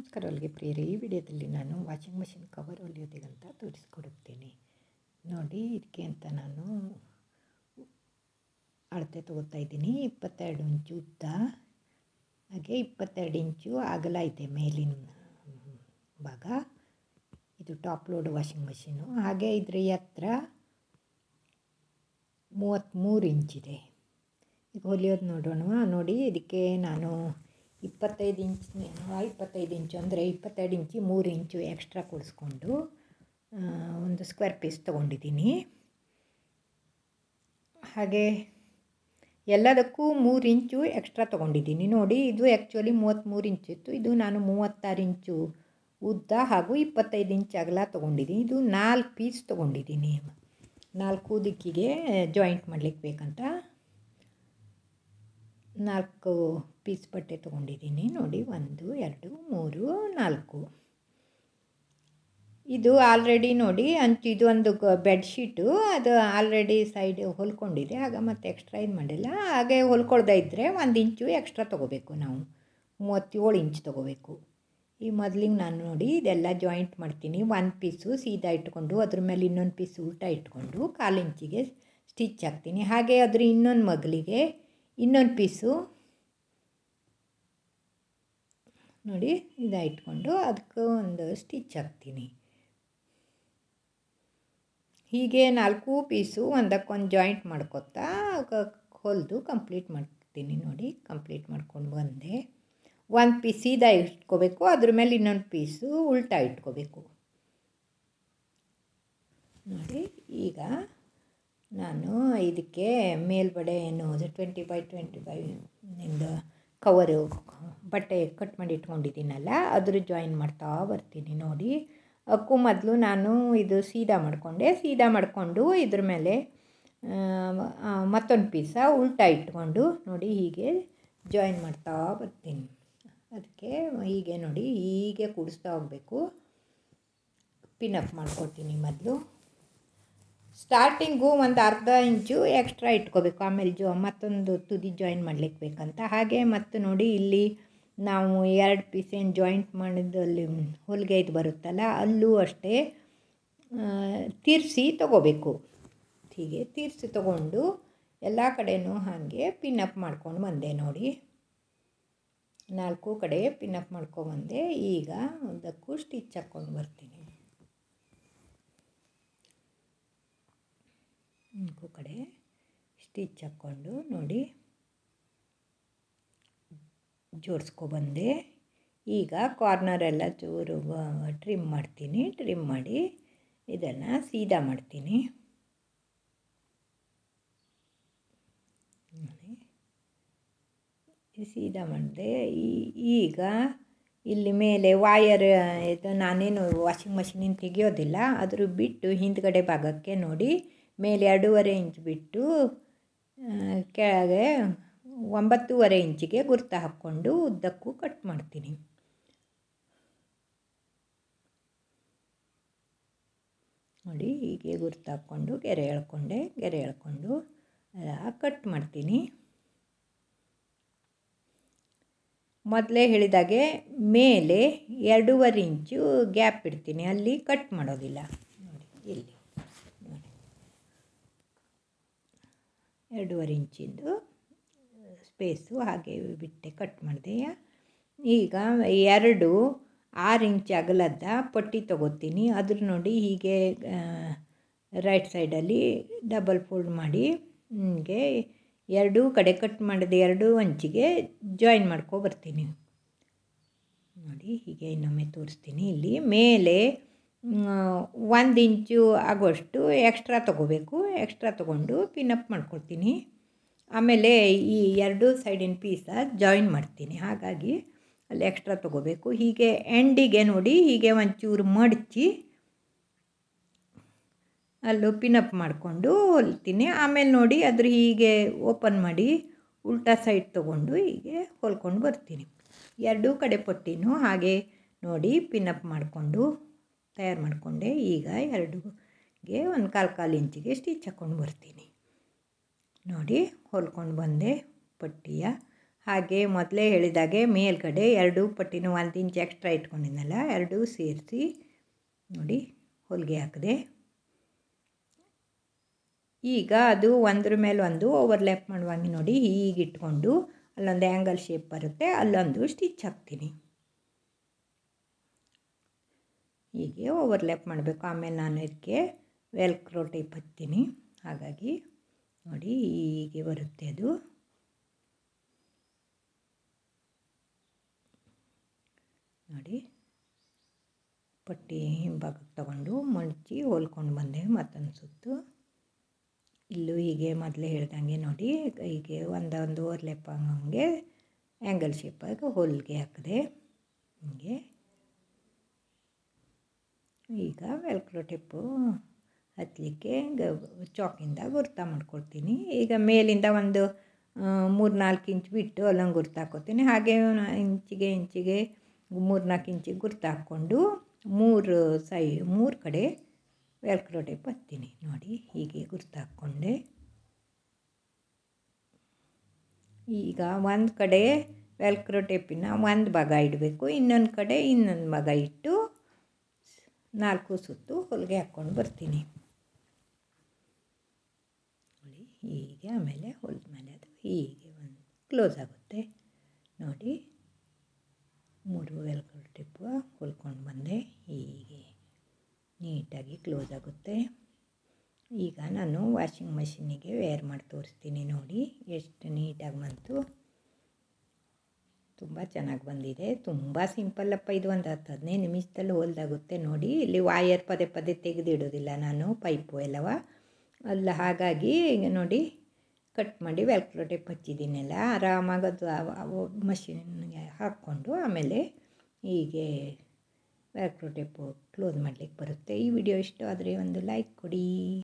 ನಮಸ್ಕಾರ ಅಲ್ಲಿಗೆ ಪ್ರಿಯರೇ, ಈ ವಿಡಿಯೋದಲ್ಲಿ ನಾನು ವಾಷಿಂಗ್ ಮಷಿನ್ ಕವರ್ ಹೊಲಿಯೋದಿಗಂತ ತೋರಿಸ್ಕೊಡುತ್ತೇನೆ. ನೋಡಿ, ಇದಕ್ಕೆ ಅಂತ ನಾನು ಅಳತೆ ತೊಗೋತಾ ಇದ್ದೀನಿ. ಇಪ್ಪತ್ತೆರಡು ಇಂಚು ಉದ್ದ, ಹಾಗೆ ಇಪ್ಪತ್ತೆರಡು ಇಂಚು ಅಗಲ ಇದೆ ಮೇಲಿನ ಭಾಗ. ಇದು ಟಾಪ್ ಲೋಡ್ ವಾಷಿಂಗ್ ಮಷೀನು. ಹಾಗೆ ಇದರ ಎತ್ತರ ಮೂವತ್ತ್ಮೂರು ಇಂಚಿದೆ. ಈಗ ಹೊಲಿಯೋದು ನೋಡೋಣ ನೋಡಿ, ಇದಕ್ಕೆ ನಾನು ಇಪ್ಪತ್ತೈದು ಇಂಚ್ ಇಪ್ಪತ್ತೈದು ಇಂಚು, ಅಂದರೆ ಇಪ್ಪತ್ತೆರಡು ಇಂಚು, ಮೂರು ಇಂಚು ಎಕ್ಸ್ಟ್ರಾ ಕೊಡಿಸ್ಕೊಂಡು ಒಂದು ಸ್ಕ್ವೇರ್ ಪೀಸ್ ತೊಗೊಂಡಿದ್ದೀನಿ. ಹಾಗೆ ಎಲ್ಲದಕ್ಕೂ ಮೂರು ಇಂಚು ಎಕ್ಸ್ಟ್ರಾ ತೊಗೊಂಡಿದ್ದೀನಿ. ನೋಡಿ, ಇದು ಆ್ಯಕ್ಚುಲಿ ಮೂವತ್ತ್ಮೂರು ಇಂಚು ಇತ್ತು. ಇದು ನಾನು ಮೂವತ್ತಾರು ಇಂಚು ಉದ್ದ ಹಾಗೂ ಇಪ್ಪತ್ತೈದು ಇಂಚ್ ಅಗಲ ತೊಗೊಂಡಿದ್ದೀನಿ. ಇದು ನಾಲ್ಕು ಪೀಸ್ ತೊಗೊಂಡಿದ್ದೀನಿ. ನಾಲ್ಕು ದಿಕ್ಕಿಗೆ ಜಾಯಿಂಟ್ ಮಾಡಲಿಕ್ಕೆ ಬೇಕಂತ. ನಾಲ್ಕು ಪೀಸ್ ಬಟ್ಟೆ ತೊಗೊಂಡಿದ್ದೀನಿ. ನೋಡಿ, ಒಂದು, ಎರಡು, ಮೂರು, ನಾಲ್ಕು. ಇದು ಆಲ್ರೆಡಿ ನೋಡಿ, ಅಂಚು, ಇದು ಒಂದು ಬೆಡ್ಶೀಟು ಅದು ಆಲ್ರೆಡಿ ಸೈಡ್ ಹೊಲ್ಕೊಂಡಿದೆ. ಆಗ ಮತ್ತೆ ಎಕ್ಸ್ಟ್ರಾ ಏನು ಮಾಡಿಲ್ಲ. ಹಾಗೆ ಹೊಲ್ಕೊಳ್ದೇ ಇದ್ದರೆ ಒಂದು ಇಂಚು ಎಕ್ಸ್ಟ್ರಾ ತೊಗೋಬೇಕು ನಾವು. ಮೂವತ್ತೇಳು ಇಂಚ್ ತೊಗೋಬೇಕು. ಈ ಮೊದಲಿಗೆ ನಾನು ನೋಡಿ ಇದೆಲ್ಲ ಜಾಯಿಂಟ್ ಮಾಡ್ತೀನಿ. ಒಂದು ಪೀಸು ಸೀದಾ ಇಟ್ಕೊಂಡು, ಅದ್ರ ಮೇಲೆ ಇನ್ನೊಂದು ಪೀಸ್ ಉಲ್ಟಾ ಇಟ್ಕೊಂಡು, ಕಾಲು ಇಂಚಿಗೆ ಸ್ಟಿಚ್ ಹಾಕ್ತೀನಿ. ಹಾಗೆ ಅದ್ರ ಇನ್ನೊಂದು ಮಗಲಿಗೆ ಇನ್ನೊಂದು ಪೀಸು. ನೋಡಿ ಇದ ಇಟ್ಕೊಂಡು ಅದಕ್ಕೆ ಒಂದು ಸ್ಟಿಚ್ ಹಾಕ್ತೀನಿ. ಹೀಗೆ ನಾಲ್ಕು ಪೀಸು ಒಂದಕ್ಕೊಂದು ಜಾಯಿಂಟ್ ಮಾಡ್ಕೊತಾ ಹೊಲಿದು ಕಂಪ್ಲೀಟ್ ಮಾಡ್ತೀನಿ ನೋಡಿ ಕಂಪ್ಲೀಟ್ ಮಾಡ್ಕೊಂಡು ಬಂದೆ. ಒಂದು ಪೀಸ್ ಸೀದಾ ಇಟ್ಕೋಬೇಕು, ಅದ್ರ ಮೇಲೆ ಇನ್ನೊಂದು ಪೀಸು ಉಲ್ಟಾ ಇಟ್ಕೋಬೇಕು. ನೋಡಿ, ಈಗ ನಾನು ಇದಕ್ಕೆ ಮೇಲ್ಗಡೆ ಏನು twenty by twenty by cover ಬಟ್ಟೆ ಕಟ್ ಮಾಡಿ ಇಟ್ಕೊಂಡಿದ್ದೀನಲ್ಲ, ಅದ್ರ ಜಾಯಿನ್ ಮಾಡ್ತಾ ಬರ್ತೀನಿ ನೋಡಿ. ಅಕ್ಕೂ ಮೊದಲು ನಾನು ಇದು ಸೀದಾ ಮಾಡಿಕೊಂಡೆ. ಸೀದಾ ಮಾಡಿಕೊಂಡು ಇದ್ರ ಮೇಲೆ ಮತ್ತೊಂದು ಪೀಸ ಉಲ್ಟಾ ಇಟ್ಕೊಂಡು ನೋಡಿ ಹೀಗೆ ಜಾಯಿನ್ ಮಾಡ್ತಾ ಬರ್ತೀನಿ. ಅದಕ್ಕೆ ಹೀಗೆ ನೋಡಿ, ಹೀಗೆ ಕೂಡಿಸ್ತಾ ಹೋಗಬೇಕು. ಪಿನ್ ಅಪ್ ಮಾಡ್ಕೊಳ್ತೀನಿ ಮೊದಲು. ಸ್ಟಾರ್ಟಿಂಗು ಒಂದು ಅರ್ಧ ಇಂಚು ಎಕ್ಸ್ಟ್ರಾ ಇಟ್ಕೋಬೇಕು. ಆಮೇಲೆ ಜೋ, ಮತ್ತೊಂದು ತುದಿ ಜಾಯಿನ್ ಮಾಡಲಿಕ್ಕೆ ಬೇಕಂತ ಹಾಗೆ ಮತ್ತು ನೋಡಿ ಇಲ್ಲಿ ನಾವು ಎರಡು ಪೀಸ್ ಜಾಯಿಂಟ್ ಮಾಡಿದಲ್ಲಿ ಹೊಲಿಗೆ ಇದು ಬರುತ್ತಲ್ಲ, ಅಲ್ಲೂ ಅಷ್ಟೇ ತೀರಿಸಿ ತಗೋಬೇಕು. ಹೀಗೆ ತೀರಿಸಿ ತಗೊಂಡು ಎಲ್ಲ ಕಡೆಯೂ ಹಾಗೆ ಪಿನ್ನಪ್ ಮಾಡ್ಕೊಂಡು ಬಂದೆ ನೋಡಿ. ನಾಲ್ಕು ಕಡೆ ಪಿನ್ನಪ್ ಮಾಡ್ಕೊಬಂದೆ ಈಗ ಒಂದಕ್ಕೂ ಸ್ಟಿಚ್ ಹಾಕ್ಕೊಂಡು ಬರ್ತೀನಿ. ನಾಲ್ಕು ಕಡೆ ಸ್ಟಿಚ್ ಹಾಕ್ಕೊಂಡು ನೋಡಿ. ಜೋಡಿಸ್ಕೊಬಂದೆ ಈಗ ಕಾರ್ನರೆಲ್ಲ ಚೂರು ಟ್ರಿಮ್ ಮಾಡ್ತೀನಿ. ಟ್ರಿಮ್ ಮಾಡಿ ಇದನ್ನು ಸೀದಾ ಮಾಡ್ತೀನಿ. ಸೀದಾ ಮಾಡಿದೆ. ಈಗ ಇಲ್ಲಿ ಮೇಲೆ ವಾಯರ್ ಇದು ನಾನೇನು ವಾಷಿಂಗ್ ಮಷಿನಿಂದ ತೆಗೆಯೋದಿಲ್ಲ. ಅದ್ರ ಬಿಟ್ಟು ಹಿಂದ್ಗಡೆ ಭಾಗಕ್ಕೆ ನೋಡಿ. ಮೇಲೆ ಎರಡೂವರೆ ಇಂಚ್ ಬಿಟ್ಟು ಕೆಳಗೆ ಒಂಬತ್ತೂವರೆ ಇಂಚಿಗೆ ಗುರ್ತು ಹಾಕ್ಕೊಂಡು ಉದ್ದಕ್ಕೂ ಕಟ್ ಮಾಡ್ತೀನಿ. ನೋಡಿ, ಹೀಗೆ ಗುರ್ತು ಹಾಕ್ಕೊಂಡು, ಗೆರೆ ಎಳ್ಕೊಂಡೆ, ಗೆರೆ ಎಳ್ಕೊಂಡು ಕಟ್ ಮಾಡ್ತೀನಿ. ಮೊದಲೇ ಹೇಳಿದಾಗೆ ಮೇಲೆ ಎರಡೂವರೆ ಇಂಚು ಗ್ಯಾಪ್ ಇಡ್ತೀನಿ, ಅಲ್ಲಿ ಕಟ್ ಮಾಡೋದಿಲ್ಲ. ನೋಡಿ, ಇಲ್ಲಿ ನೋಡಿ ಎರಡೂವರೆ ಇಂಚಿಂದು ಸ್ಪೇಸು ಹಾಗೆ ಬಿಟ್ಟೆ ಕಟ್ ಮಾಡಿದೆ. ಈಗ ಎರಡು ಆರು ಇಂಚ್ ಅಗಲದ ಪಟ್ಟಿ ತಗೋತೀನಿ. ಅದ್ರ ನೋಡಿ ಹೀಗೆ ರೈಟ್ ಸೈಡಲ್ಲಿ ಡಬಲ್ ಫೋಲ್ಡ್ ಮಾಡಿ ಹೀಗೆ ಎರಡೂ ಕಡೆ ಕಟ್ ಮಾಡಿದ ಎರಡೂ ಅಂಚಿಗೆ ಜಾಯಿನ್ ಮಾಡ್ಕೊಬರ್ತೀನಿ ನೋಡಿ ಹೀಗೆ ಇನ್ನೊಮ್ಮೆ ತೋರಿಸ್ತೀನಿ. ಇಲ್ಲಿ ಮೇಲೆ ಒಂದು ಇಂಚು ಆಗುವಷ್ಟು ಎಕ್ಸ್ಟ್ರಾ ತೊಗೋಬೇಕು. ಎಕ್ಸ್ಟ್ರಾ ತೊಗೊಂಡು ಪಿನಪ್ ಮಾಡ್ಕೊಳ್ತೀನಿ. ಆಮೇಲೆ ಈ ಎರಡು ಸೈಡಿನ ಪೀಸ ಜಾಯಿನ್ ಮಾಡ್ತೀನಿ. ಹಾಗಾಗಿ ಅಲ್ಲಿ ಎಕ್ಸ್ಟ್ರಾ ತೊಗೋಬೇಕು. ಹೀಗೆ ಎಂಡಿಗೆ ನೋಡಿ ಹೀಗೆ ಒಂಚೂರು ಮಡಚಿ ಅಲ್ಲೂ ಪಿನಪ್ ಮಾಡಿಕೊಂಡು ಹೊಲ್ತೀನಿ ಆಮೇಲೆ ನೋಡಿ ಅದ್ರ ಹೀಗೆ ಓಪನ್ ಮಾಡಿ ಉಲ್ಟಾ ಸೈಡ್ ತೊಗೊಂಡು ಹೀಗೆ ಹೊಲ್ಕೊಂಡು ಬರ್ತೀನಿ. ಎರಡೂ ಕಡೆ ಪಟ್ಟಿನೂ ಹಾಗೆ ನೋಡಿ ಪಿನಪ್ ಮಾಡಿಕೊಂಡು ತಯಾರು ಮಾಡಿಕೊಂಡೆ. ಈಗ ಎರಡುಗೆ ಒಂದು ಕಾಲು ಕಾಲು ಇಂಚಿಗೆ ಸ್ಟಿಚ್ ಹಾಕ್ಕೊಂಡು ಬರ್ತೀನಿ. ನೋಡಿ, ಹೊಲ್ಕೊಂಡು ಬಂದೆ ಪಟ್ಟಿಯ. ಹಾಗೆ ಮೊದಲೇ ಹೇಳಿದಾಗೆ ಮೇಲ್ಗಡೆ ಎರಡು ಪಟ್ಟಿನ ಒಂದು ಇಂಚ್ ಎಕ್ಸ್ಟ್ರಾ ಇಟ್ಕೊಂಡಿದ್ದಲ್ಲ ಎರಡೂ ಸೇರಿಸಿ ನೋಡಿ ಹೊಲಿಗೆ ಹಾಕಿದೆ. ಈಗ ಅದು ಒಂದ್ರ ಮೇಲೆ ಒಂದು ಓವರ್ಲ್ಯಾಪ್ ಮಾಡುವಂಗೆ ನೋಡಿ ಹೀಗೆ ಇಟ್ಕೊಂಡು ಅಲ್ಲೊಂದು ಆ್ಯಂಗಲ್ ಶೇಪ್ ಬರುತ್ತೆ, ಅಲ್ಲೊಂದು ಸ್ಟಿಚ್ ಹಾಕ್ತೀನಿ. ಹೀಗೆ ಓವರ್ಲ್ಯಾಪ್ ಮಾಡಬೇಕು. ಆಮೇಲೆ ನಾನು ಇದಕ್ಕೆ ವೆಲ್ಕ್ರೋ ಟೈಪ್ ಹತ್ತೀನಿ. ಹಾಗಾಗಿ ನೋಡಿ ಹೀಗೆ ಬರುತ್ತೆ ಅದು. ನೋಡಿ ಪಟ್ಟಿ ಹಿಂಭಾಗಕ್ಕೆ ತಗೊಂಡು ಮಡಚಿ ಹೊಲ್ಕೊಂಡು ಬಂದೆ ಮತ್ತೊಂದು ಸುತ್ತು ಇಲ್ಲೂ ಹೀಗೆ ಮೊದಲೇ ಹೇಳ್ದಂಗೆ ನೋಡಿ ಹೀಗೆ ಒಂದೊಂದು ಓರ್ಲೆಪ್ ಹಂಗೆ ಆ್ಯಂಗಲ್ ಶೇಪಾಗಿ ಹೊಲಿಗೆ ಹಾಕಿದೆ ಹೀಗೆ ಈಗ ವೆಲ್ಕ್ರೋ ಟಿಪ್ಪು ಹತ್ತಲಿಕ್ಕೆ ಚಾಕಿಂದ ಗುರ್ತ ಮಾಡ್ಕೊಳ್ತೀನಿ ಈಗ ಮೇಲಿಂದ ಒಂದು ಮೂರು ನಾಲ್ಕು ಇಂಚ್ ಬಿಟ್ಟು ಅಲ್ಲೊಂದು ಗುರ್ತು ಹಾಕ್ಕೊತೀನಿ ಹಾಗೆ ಇಂಚಿಗೆ ಇಂಚಿಗೆ ಮೂರು ನಾಲ್ಕು ಇಂಚಿಗೆ ಗುರ್ತು ಹಾಕ್ಕೊಂಡು ಮೂರು ಸೈ, ಮೂರು ಕಡೆ ವೆಲ್ಕ್ರೋ ಟೇಪ್ ಹತ್ತೀನಿ. ನೋಡಿ, ಹೀಗೆ ಗುರ್ತು ಹಾಕ್ಕೊಂಡೆ. ಈಗ ಒಂದು ಕಡೆ ವೆಲ್ಕ್ರೋ ಟೇಪಿನ ಒಂದು ಭಾಗ ಇಡಬೇಕು. ಇನ್ನೊಂದು ಕಡೆ ಇನ್ನೊಂದು ಭಾಗ ಇಟ್ಟು ನಾಲ್ಕು ಸುತ್ತು ಹೊಲಿಗೆ ಹಾಕ್ಕೊಂಡು ಬರ್ತೀನಿ. ಹೀಗೆ ಆಮೇಲೆ ಹೊಲಿದ ಮೇಲೆ ಅದು ಹೀಗೆ ಒಂದು ಕ್ಲೋಸ್ ಆಗುತ್ತೆ. ನೋಡಿ, ಮೂರು ವೆಲ್ಕ್ರೋ ಟಿಪ್ಪು ಹೊಲ್ಕೊಂಡು ಬಂದೆ. ಹೀಗೆ ನೀಟಾಗಿ ಕ್ಲೋಸ್ ಆಗುತ್ತೆ. ಈಗ ನಾನು ವಾಷಿಂಗ್ ಮಷಿನಿಗೆ ವೇರ್ ಮಾಡಿ ತೋರಿಸ್ತೀನಿ ನೋಡಿ, ಎಷ್ಟು ನೀಟಾಗಿ ಬಂತು. ತುಂಬ ಚೆನ್ನಾಗಿ ಬಂದಿದೆ. ತುಂಬ ಸಿಂಪಲ್ಲಪ್ಪ ಇದು ಒಂದು ಹತ್ತು ಹದಿನೈದು ನಿಮಿಷದಲ್ಲಿ ಹೊಲ್ದಾಗುತ್ತೆ ನೋಡಿ. ಇಲ್ಲಿ ವಾಯರ್ ಪದೇ ಪದೇ ತೆಗೆದಿಡೋದಿಲ್ಲ ನಾನು ಪೈಪು ಎಲ್ಲವ. ಅಲ್ಲ, ಹಾಗಾಗಿ ಈಗ ನೋಡಿ ಕಟ್ ಮಾಡಿ ವೆಲ್ಕ್ರೋ ಟೇಪ್ ಹಚ್ಚಿದ್ದೀನಲ್ಲ. ಆರಾಮಾಗಿ ಅದು ಮಷಿನ್ಗೆ ಹಾಕ್ಕೊಂಡು ಆಮೇಲೆ ಹೀಗೆ ವೆಲ್ಕ್ರೋ ಟೇಪು ಕ್ಲೋಸ್ ಮಾಡಲಿಕ್ಕೆ ಬರುತ್ತೆ. ಈ ವಿಡಿಯೋ ಇಷ್ಟ ಆದರೆ ಒಂದು ಲೈಕ್ ಕೊಡಿ.